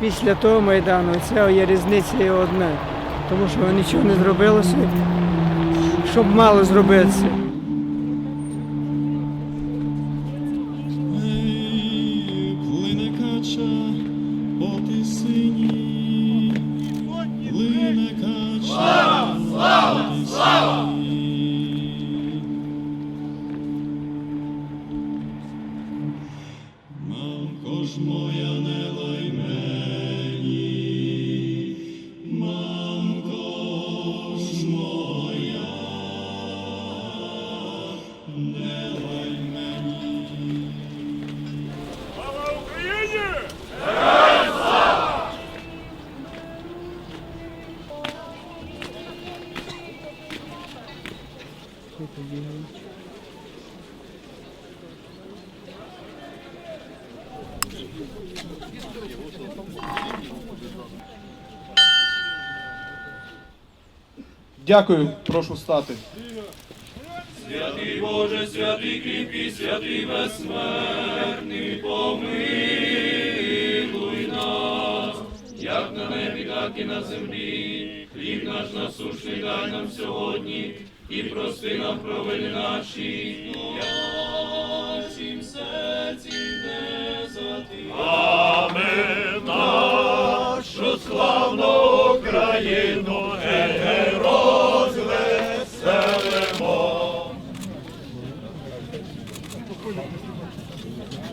Після того Майдану ця є різниця є одна, тому що нічого не зробилося, щоб мало зробитися. Кача по тисині. Мамко ж моя не лай Дякую, прошу стати. Святий Боже, святий кріпкий, святий безсмертний, помилуй нас, як на небі, так і на землі. Хліб наш насущний дай нам сьогодні, і прости нам провини наші. Амен. Нашу славну Україну, すみません。